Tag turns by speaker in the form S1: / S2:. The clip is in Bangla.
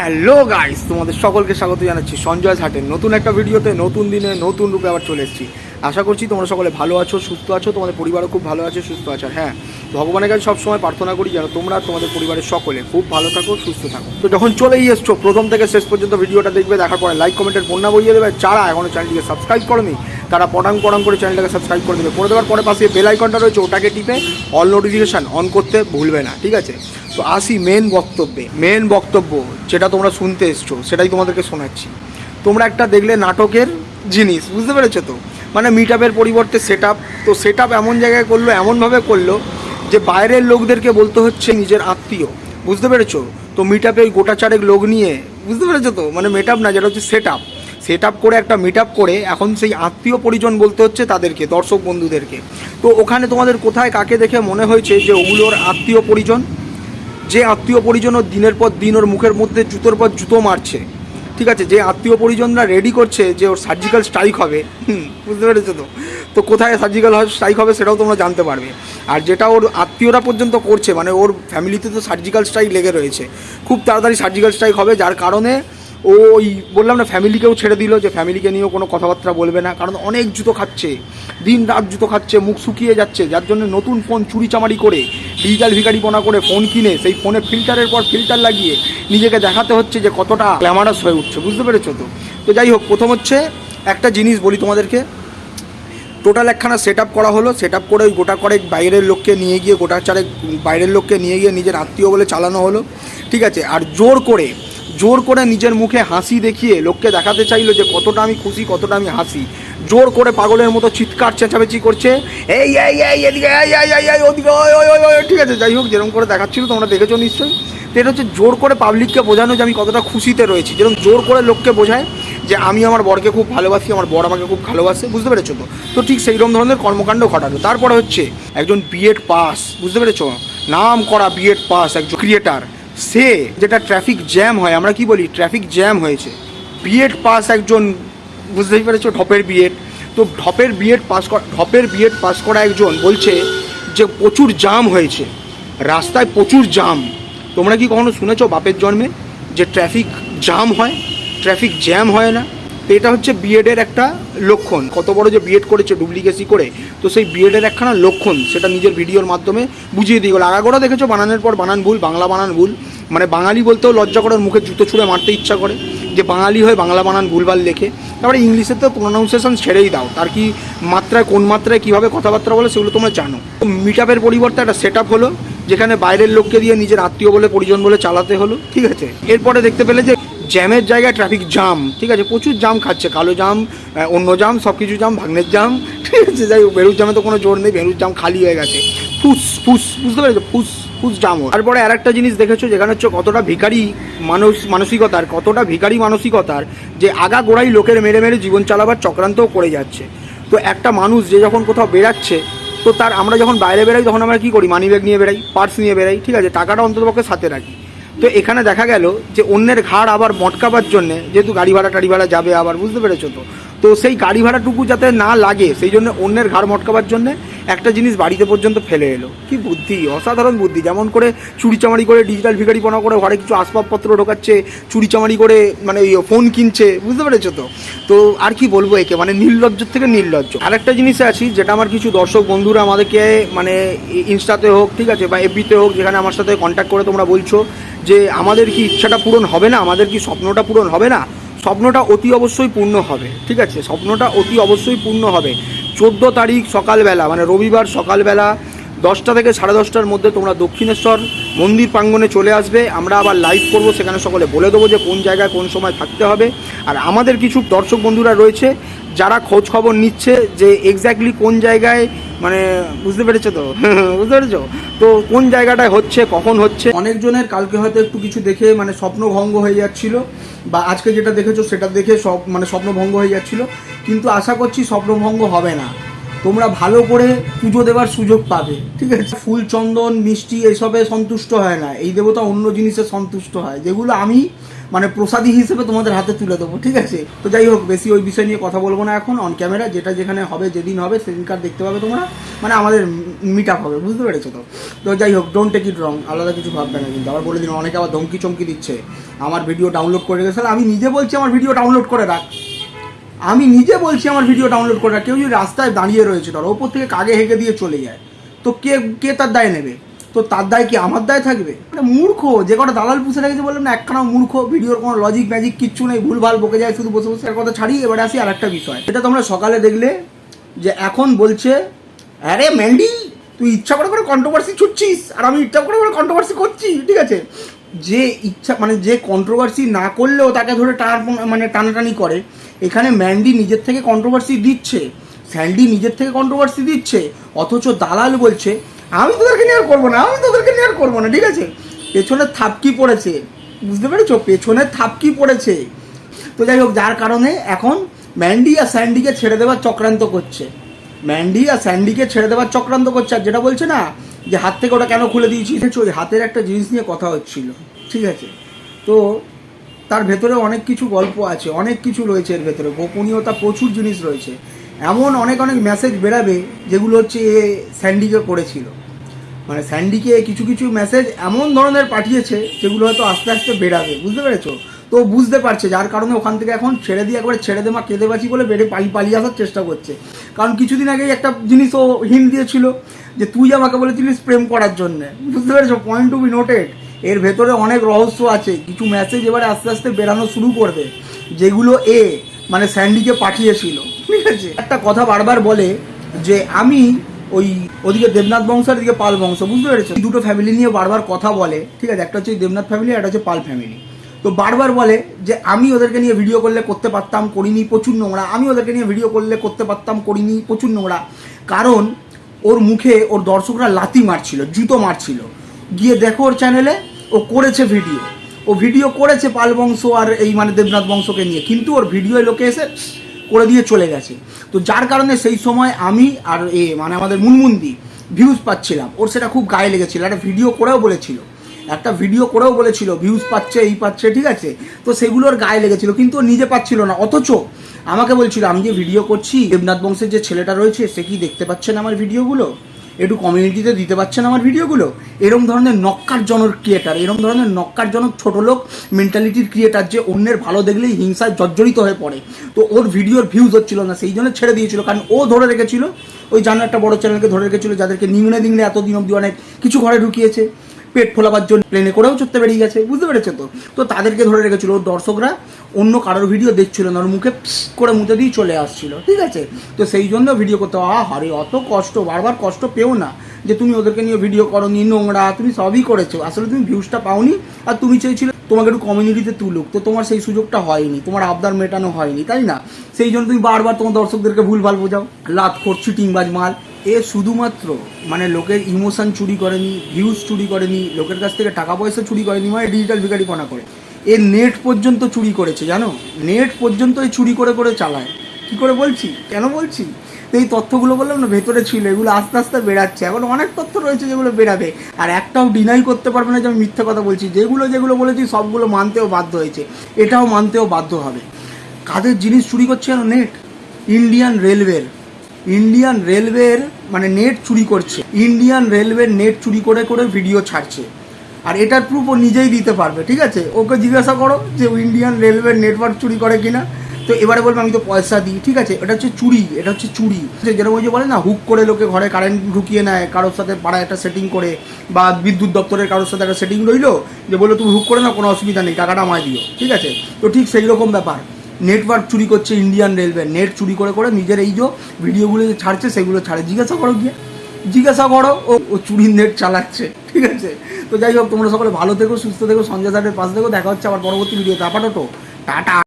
S1: হ্যালো গাইস, তোমাদের সকলকে স্বাগত জানাচ্ছি সঞ্জয় ঘাটের নতুন একটা ভিডিওতে, নতুন দিনে, নতুন রূপে আবার চলে এসেছি। আশা করছি তোমরা সকলে ভালো আছো, সুস্থ আছো, তোমাদের পরিবারও খুব ভালো আছে, সুস্থ আছে। হ্যাঁ ভগবানের কাছে সবসময় প্রার্থনা করি যেন তোমরা তোমাদের পরিবারের সকলে খুব ভালো থাকো, সুস্থ থাকো। তো যখন চলেই এসছো, প্রথম থেকে শেষ পর্যন্ত ভিডিওটা দেখবে, দেখার পরে লাইক কমেন্টের বন্যা বইয়ে দেবে। যারা এখনও চ্যানেলটিকে সাবস্ক্রাইব করনি তারা পটাং পটাং করে চ্যানেলটাকে সাবস্ক্রাইব করে দেবে। করে দেওয়ার পরে পাশে বেল আইকনটা রয়েছে, ওটাকে টিপে অল নোটিফিকেশান অন করতে ভুলবে না, ঠিক আছে? তো আসি মেন বক্তব্যে। মেন বক্তব্য যেটা তোমরা শুনতে এসছো, সেটাই তোমাদেরকে শোনাচ্ছি। তোমরা একটা দেখলে নাটকের জিনিস, বুঝতে পেরেছ তো? মানে মিট আপের পরিবর্তে সেট আপ তো সেট আপ এমন জায়গায় করল, এমনভাবে করল যে বাইরের লোকদেরকে বলতে হচ্ছে নিজের আত্মীয়, বুঝতে পেরেছ? তো মিট আপে গোটা চারেক লোক নিয়ে, বুঝতে পেরেছ তো? মানে মেট আপ না, যেটা হচ্ছে সেট আপ সেট করে একটা মিট করে এখন সেই আত্মীয় পরিজন বলতে হচ্ছে তাদেরকে, দর্শক বন্ধুদেরকে। তো ওখানে তোমাদের কোথায় কাকে দেখে মনে হয়েছে যে ওগুলোর আত্মীয় পরিজন? যে আত্মীয় পরিজন ওর দিনের পর দিন ওর মুখের মধ্যে জুতোর পর জুতো মারছে। ঠিক আছে, যে আত্মীয় পরিজনরা রেডি করছে যে ওর সার্জিক্যাল স্ট্রাইক হবে। বুঝতে পেরেছ তো? তো কোথায় সার্জিক্যাল স্ট্রাইক হবে সেটাও তোমরা জানতে পারবে। আর যেটা ওর আত্মীয়রা পর্যন্ত করছে মানে ওর ফ্যামিলিতে তো সার্জিক্যাল স্ট্রাইক লেগে রয়েছে। খুব তাড়াতাড়ি সার্জিক্যাল স্ট্রাইক হবে, যার কারণে ও ওই বললাম না ফ্যামিলিকেও ছেড়ে দিল যে ফ্যামিলিকে নিয়েও কোনো কথাবার্তা বলবে না, কারণ অনেক জুতো খাচ্ছে, দিন রাত জুতো খাচ্ছে, মুখ শুকিয়ে যাচ্ছে, যার জন্য নতুন ফোন চুরি চামারি করে, ডিজিটাল ভিকারিপনা করে ফোন কিনে, সেই ফোনে ফিল্টারের পর ফিল্টার লাগিয়ে নিজেকে দেখাতে হচ্ছে যে কতটা গ্ল্যামারাস হয়ে উঠছে, বুঝতে পেরেছ তো? তো যাই হোক, প্রথম হচ্ছে একটা জিনিস বলি তোমাদেরকে। টোটাল একখানা সেট আপ করা হলো সেট আপ করে ওই গোটা করে বাইরের লোককে নিয়ে গিয়ে, গোটা চারে বাইরের লোককে নিয়ে গিয়ে নিজের আত্মীয় বলে চালানো হলো, ঠিক আছে? আর জোর করে জোর করে নিজের মুখে হাসি দেখিয়ে লোককে দেখাতে চাইলো যে কতটা আমি খুশি, কতটা আমি হাসি। জোর করে পাগলের মতো চিৎকার চেঁচামেচি করছে। এই এই এই, এদিকে, এই এই এই এই, ওদিকে, ওই ওই ওই ঠিক আছে, যাই হোক, যেরকম করে দেখাচ্ছিল তোমরা দেখেছ নিশ্চয়ই। তো এটা হচ্ছে জোর করে পাবলিককে বোঝানো যে আমি কতটা খুশিতে রয়েছি। যেরকম জোর করে লোককে বোঝায় যে আমি আমার বরকে খুব ভালোবাসি, আমার বর আমাকে খুব ভালোবাসে, বুঝতে পেরেছ তো? তো ঠিক সেইরকম ধরনের কর্মকাণ্ড ঘটালো। তারপরে হচ্ছে একজন বিএড পাস বুঝতে পেরেছ? নাম করা বিএড পাস একজন ক্রিয়েটার সে যেটা ট্রাফিক জ্যাম হয়, আমরা কি বলি? ট্রাফিক জ্যাম হয়েছে। বিএড পাস একজন, বুঝতেই পেরেছ, ঢপের বিএড তো ঢপের বিএড পাস করা ঢপের বিএড পাস করা একজন বলছে যে প্রচুর জাম হয়েছে। রাস্তায় প্রচুর জাম তোমরা কি কখনো শুনেছো বাপের জন্মে যে ট্রাফিক জাম হয়? ট্রাফিক জ্যাম হয় না? তো এটা হচ্ছে বিএডের একটা লক্ষণ। কত বড় যে বিএড করেছে ডুপ্লিকেসি করে, তো সেই বিএডের একখানা লক্ষণ সেটা নিজের ভিডিওর মাধ্যমে বুঝিয়ে দিয়ে গেলো। আগাগোড়া দেখেছ বানানোর পর বানান ভুল, বাংলা বানান ভুল। মানে বাঙালি বলতেও লজ্জা করে, ওর মুখে জুতো ছুঁড়ে মারতে ইচ্ছা করে যে বাঙালি হয়ে বাংলা বানান ভুলভাল লেখে। তারপরে ইংলিশে তো প্রোনাউন্সিয়েশন ছেড়েই দাও। তার কি মাত্রায়, কোন মাত্রায়, কীভাবে কথাবার্তা বলে সেগুলো তোমরা জানো। মিট আপের পরিবর্তে একটা সেট হলো, যেখানে বাইরের লোককে দিয়ে নিজের আত্মীয় বলে, পরিজন বলে চালাতে হলো, ঠিক আছে? এরপরে দেখতে পেলে যে জ্যামের জায়গায় ট্রাফিক জাম ঠিক আছে? প্রচুর জাম খাচ্ছে। কালো জাম অন্য জাম সব কিছু জাম ভাগ্নের জাম ঠিক আছে? যাই হোক বেরুর জামে তো কোনো জোর নেই বেরুর জাম খালি হয়ে গেছে। ফুস ফুস, বুঝতে পেরেছ? ফুস ফুস জাম হয়। তারপরে আর একটা জিনিস দেখেছ, যেখানে হচ্ছে কতটা ভিখারি মানুষ, মানসিকতার, কতটা ভিখারি মানসিকতার যে আগা গোড়াই লোকের মেরে মেরে জীবন চালাবার চক্রান্তও করে যাচ্ছে। তো একটা মানুষ যে যখন কোথাও বেরাচ্ছে তো তার আমরা যখন বাইরে বেরাই তখন আমরা কী করি? মানি ব্যাগ নিয়ে বেরাই পার্স নিয়ে বেরাই ঠিক আছে? টাকাটা অন্ততপক্ষে সাথে রাখি। তো এখানে দেখা গেল যে অন্যের ঘাড় আবার মটকাবার জন্যে যেহেতু গাড়ি ভাড়া টাড়ি ভাড়া যাবে আবার, বুঝতে পেরেছ তো? তো সেই গাড়ি ভাড়াটুকু যাতে না লাগে, সেই জন্য অন্যের ঘাড় মটকাবার জন্যে একটা জিনিস বাড়িতে পর্যন্ত ফেলে এলো। কি বুদ্ধি? অসাধারণ বুদ্ধি। যেমন করে চুরিচামারি করে ডিজিটাল ভিখারিপনা করে ঘরে কিছু আসবাবপত্র ঢোকাচ্ছে চুরিচামারি করে মানে ওই ফোন কিনছে, বুঝতে পেরেছ তো? তো আর কি বলব একে? মানে নির্লজ্জ থেকে নির্লজ্জ। আরেকটা জিনিসে আছি, যেটা আমার কিছু দর্শক বন্ধুরা আমাদেরকে মানে ইনস্টাতে হোক, ঠিক আছে, বা এফবিতে হোক, যেখানে আমার সাথে কন্ট্যাক্ট করে তোমরা বলছো যে আমাদের কি ইচ্ছাটা পূরণ হবে না, আমাদের কি স্বপ্নটা পূরণ হবে না, স্বপ্নটা অতি অবশ্যই পূর্ণ হবে, ঠিক আছে? স্বপ্নটা অতি অবশ্যই পূর্ণ হবে। চোদ্দ তারিখ সকালবেলা মানে রবিবার সকালবেলা দশটা থেকে সাড়ে দশটার মধ্যে তোমরা দক্ষিণেশ্বর মন্দির প্রাঙ্গণে চলে আসবে। আমরা আবার লাইভ করব, সেখানে সকলে বলে দেবো যে কোন জায়গায় কোন সময় থাকতে হবে। আর আমাদের কিছু দর্শক বন্ধুরা রয়েছে যারা খোঁজ খবর নিচ্ছে যে এক্স্যাক্টলি কোন জায়গায় মানে বুঝতে পেরেছ তো? বুঝতে পেরেছ? তো কোন জায়গাটায় হচ্ছে, কখন হচ্ছে? অনেকজনের কালকে হয়তো একটু কিছু দেখে মানে স্বপ্নভঙ্গ হয়ে যাচ্ছিল, বা আজকে যেটা দেখেছ সেটা দেখে সব মানে স্বপ্নভঙ্গ হয়ে যাচ্ছিল, কিন্তু আশা করছি স্বপ্নভঙ্গ হবে না। তোমরা ভালো করে পুজো দেওয়ার সুযোগ পাবে, ঠিক আছে? ফুল চন্দন, মিষ্টি, এসবে সন্তুষ্ট হয় না। এই দেবতা অন্য জিনিসে সন্তুষ্ট হয়। যেগুলো আমি মানে প্রসাদী হিসেবে তোমাদের হাতে তুলে দেবো, ঠিক আছে? তো যাই হোক, বেশি ওই বিষয় নিয়ে কথা বলব না এখন অন ক্যামেরা যেটা যেখানে হবে, যেদিন হবে সেদিনকার দেখতে পাবে তোমরা। মানে আমাদের মিট আপ হবে, বুঝতে পেরেছ তো? তো যাই হোক ডোন্ট টেক ইট রং আলাদা কিছু ভাববে না কিন্তু। আবার বলে দিন, অনেকে আবার ধমকি চমকি দিচ্ছে। আমার ভিডিও ডাউনলোড করে রেখেছে। আমি নিজে বলছি আমার ভিডিও ডাউনলোড করে রাখ। আমি নিজে বলছি আমার ভিডিও ডাউনলোড করে রাখ। কেউ যদি রাস্তায় দাঁড়িয়ে রয়েছে, ধরো, ওপর থেকে কাগে হেঁকে দিয়ে চলে যায়, তো কে কে তার দায় নেবে? তো তার দায় কি? আমার দায় থাকবে? মানে মূর্খ, যে কটা দালাল পুষে রেখেছে বললাম না একখানা মূর্খ ভিডিওর কোনো লজিক ম্যাজিক কিচ্ছু নেই, ভুলভাল বকে যায়, শুধু বসে বসে এর কথা ছাড়ি এবারে আসি আর একটা বিষয়। এটা তোমরা সকালে দেখলে যে এখন বলছে, আরে ম্যান্ডি তুই ইচ্ছা করে করে কন্ট্রোভার্সি ছুটছিস, আর আমি ইচ্ছা করে করে কন্ট্রোভার্সি করছি ঠিক আছে? যে ইচ্ছা মানে যে কন্ট্রোভার্সি না করলেও তাকে ধরে টান মানে টানাটানি করে। এখানে ম্যান্ডি নিজের থেকে কন্ট্রোভার্সি দিচ্ছে স্যান্ডি নিজের থেকে কন্ট্রোভার্সি দিচ্ছে, অথচ দালাল বলছে আমি তোদেরকে নিয়ে আর করব না, আমি তোদেরকে নিয়ে আর করব না, ঠিক আছে? পেছনে থাপকি পড়েছে? বুঝতে পেরেছ? পেছনে থাপকি পড়েছে? তো যাই হোক, যার কারণে এখন ম্যান্ডি আর স্যান্ডিকে ছেড়ে দেওয়ার চক্রান্ত করছে। ম্যান্ডি আর স্যান্ডিকে ছেড়ে দেওয়ার চক্রান্ত করছে, আর যেটা বলছে না, যে হাত থেকে ওটা কেন খুলে দিয়েছি? ওই হাতের একটা জিনিস নিয়ে কথা হচ্ছিল, ঠিক আছে? তো তার ভেতরে অনেক কিছু গল্প আছে, অনেক কিছু রয়েছে এর ভেতরে, গোপনীয়তা প্রচুর জিনিস রয়েছে। এমন অনেক অনেক মেসেজ বেরাবে যেগুলো হচ্ছে এ স্যান্ডিকে করেছিল। মানে স্যান্ডিকে কিছু কিছু মেসেজ এমন ধরনের পাঠিয়েছে যেগুলো হয়তো আস্তে আস্তে বেরাবে, বুঝতে পেরেছ? তো বুঝতে পারছে, যার কারণে ওখান থেকে এখন ছেড়ে দিয়ে একবারে ছেড়ে দে মা, কেঁদে বাঁচি বলে বেড়ে পালিয়ে পালিয়ে আসার চেষ্টা করছে। কারণ কিছুদিন আগেই একটা জিনিস ও হিন্ট দিয়েছিল যে তুই আমাকে বলেছিলিস প্রেম করার জন্য, বুঝতে পেরেছ? পয়েন্ট টু বি নোটেড এর ভেতরে অনেক রহস্য আছে, কিছু মেসেজ এবারে আস্তে আস্তে বেরানো শুরু করবে, যেগুলো এ মানে স্যান্ডিকে পাঠিয়েছিল। ঠিক আছে? একটা কথা বারবার বলে যে আমি ওই ওদিকে দেবনাথ বংশ আর এদিকে পাল বংশ, বুঝতে পেরেছ? দুটো ফ্যামিলি নিয়ে বারবার কথা বলে, ঠিক আছে? একটা হচ্ছে দেবনাথ ফ্যামিলি একটা হচ্ছে পাল ফ্যামিলি তো বারবার বলে যে আমি ওদেরকে নিয়ে ভিডিও করলে করতে পারতাম, করিনি, প্রচুর নোংরা। আমি ওদেরকে নিয়ে ভিডিও করলে করতে পারতাম, করিনি, প্রচুর নোংরা। কারণ ওর মুখে ওর দর্শকরা লাতি মারছিল, জুতো মারছিল। গিয়ে দেখো ওর চ্যানেলে ও করেছে ভিডিও ও ভিডিও করেছে পাল বংশ আর এই মানে দেবনাথ বংশকে নিয়ে। কিন্তু ওর ভিডিও লোকে এসে করে দিয়ে চলে গেছে। তো যার কারণে সেই সময় আমি আর এ মানে আমাদের মুনমুন্দি ভিউজ পাচ্ছিলাম। ওর সেটা খুব গায়ে লেগেছিল। একটা ভিডিও করেও বলেছিল। একটা ভিডিও করেও বলেছিল ভিউজ পাচ্ছে, এই পাচ্ছে, ঠিক আছে? তো সেগুলোর গায়ে লেগেছিল, কিন্তু ও নিজে পাচ্ছিল না। অথচ আমাকে বলছিল, আমি যে ভিডিও করছি, দেবনাথ বংশের যে ছেলেটা রয়েছে, সে কি দেখতে পাচ্ছে না আমার ভিডিওগুলো একটু কমিউনিটিতে দিতে পারছেন আমার ভিডিওগুলো এরম ধরনের নক্কারজনক ক্রিয়েটার এরম ধরনের নক্কারজনক ছোটো লোক মেন্টালিটির ক্রিয়েটার যে অন্যের ভালো দেখলেই হিংসায় জর্জরিত হয়ে পড়ে। তো ওর ভিডিওর ভিউজ হচ্ছিল না, সেই জন্য ছেড়ে দিয়েছিল। কারণ ও ধরে রেখেছিল, ওই জানো একটা বড় চ্যানেলকে ধরে রেখেছিল, যাদেরকে নিংড়ে নিংড়ে এতদিন অব্দি অনেক কিছু ঘরে ঢুকিয়েছে। পেট ফোলাবার জন্য প্লেনে করেও চড়তে বেরিয়ে গেছে, বুঝতে পেরেছ তো? তো তাদেরকে ধরে রেখেছিল দর্শকরা, অন্য কারোর ভিডিও দেখছিল না, ওর মুখে করে মুতে দিয়ে চলে আসছিল, ঠিক আছে? তো সেই জন্য ভিডিও করতে আ হারে অত কষ্ট, বারবার কষ্ট পেও না যে তুমি ওদেরকে নিয়ে ভিডিও করো নি নোংরা, তুমি সবই করেছ। আসলে তুমি ভিউজটা পাওনি আর তুমি চেয়েছিলে তোমাকে একটু কমিউনিটিতে তুলুক। তো তোমার সেই সুযোগটা হয়নি, তোমার আবদার মেটানো হয়নি, তাই না? সেই জন্য তুমি বারবার তোমার দর্শকদেরকে ভুলভাল বোঝাও। লাত করছি টিংবাজ মাল এ শুধুমাত্র মানে লোকের ইমোশন চুরি করেনি ভিউজ চুরি করেনি, লোকের কাছ থেকে টাকা পয়সা চুরি করেনি মানে ডিজিটাল ভিকারিপনা করে। এ নেট পর্যন্ত চুরি করেছে, জানো? নেট পর্যন্ত এই চুরি করে করে চালায়। কি করে বলছি? কেন বলছি? এই তথ্যগুলো বললাম না, ভেতরে ছিল, এগুলো আস্তে আস্তে বেরাচ্ছে এখন অনেক তথ্য রয়েছে যেগুলো বেরাবে আর একটাও ডিনাই করতে পারবে না যে আমি মিথ্যা কথা বলছি। যেগুলো যেগুলো বলেছি, সবগুলো মানতেও বাধ্য হয়েছে। এটাও মানতেও বাধ্য হবে। কাদের জিনিস চুরি করছে জানো নেট ইন্ডিয়ান রেলওয়ের ইন্ডিয়ান রেলওয়ের মানে নেট চুরি করছে। ইন্ডিয়ান রেলওয়ের নেট চুরি করে করে ভিডিও ছাড়ছে। আর এটার প্রুফ ও নিজেই দিতে পারবে, ঠিক আছে? ওকে জিজ্ঞাসা করো যে ইন্ডিয়ান রেলওয়ের নেটওয়ার্ক চুরি করে কিনা। তো এবারে বলবে আমি তো পয়সা দিই, ঠিক আছে? এটা হচ্ছে চুরি, এটা হচ্ছে চুরি। যেরকম ওই যে বলে না, হুক করে লোকে ঘরে কারেন্ট ঢুকিয়ে নেয়, কারোর সাথে পাড়ায় একটা সেটিং করে, বা বিদ্যুৎ দপ্তরের কারোর সাথে একটা সেটিং রইল, যে বলল, তুমি হুক করে না কোনো অসুবিধা নেই, টাকাটা আমায় দিও। ঠিক আছে? তো ঠিক সেই রকম ব্যাপার। নেটওয়ার্ক চুরি করছে ইন্ডিয়ান রেলওয়ে। নেট চুরি করে করে নিজের এই যে ভিডিওগুলো যে ছাড়ছে, সেগুলো ছাড়ে। জিজ্ঞাসা করো গিয়ে। জিজ্ঞাসা করো, ও ও চুরি নেট চালাচ্ছে। ঠিক আছে? তো যাই হোক, তোমরা সকলে ভালো থেকো, সুস্থ থেকো, সঞ্জয় স্যারের পাশে থেকো। দেখা হচ্ছে আবার পরবর্তী ভিডিওতে। আপাতত, টাটা।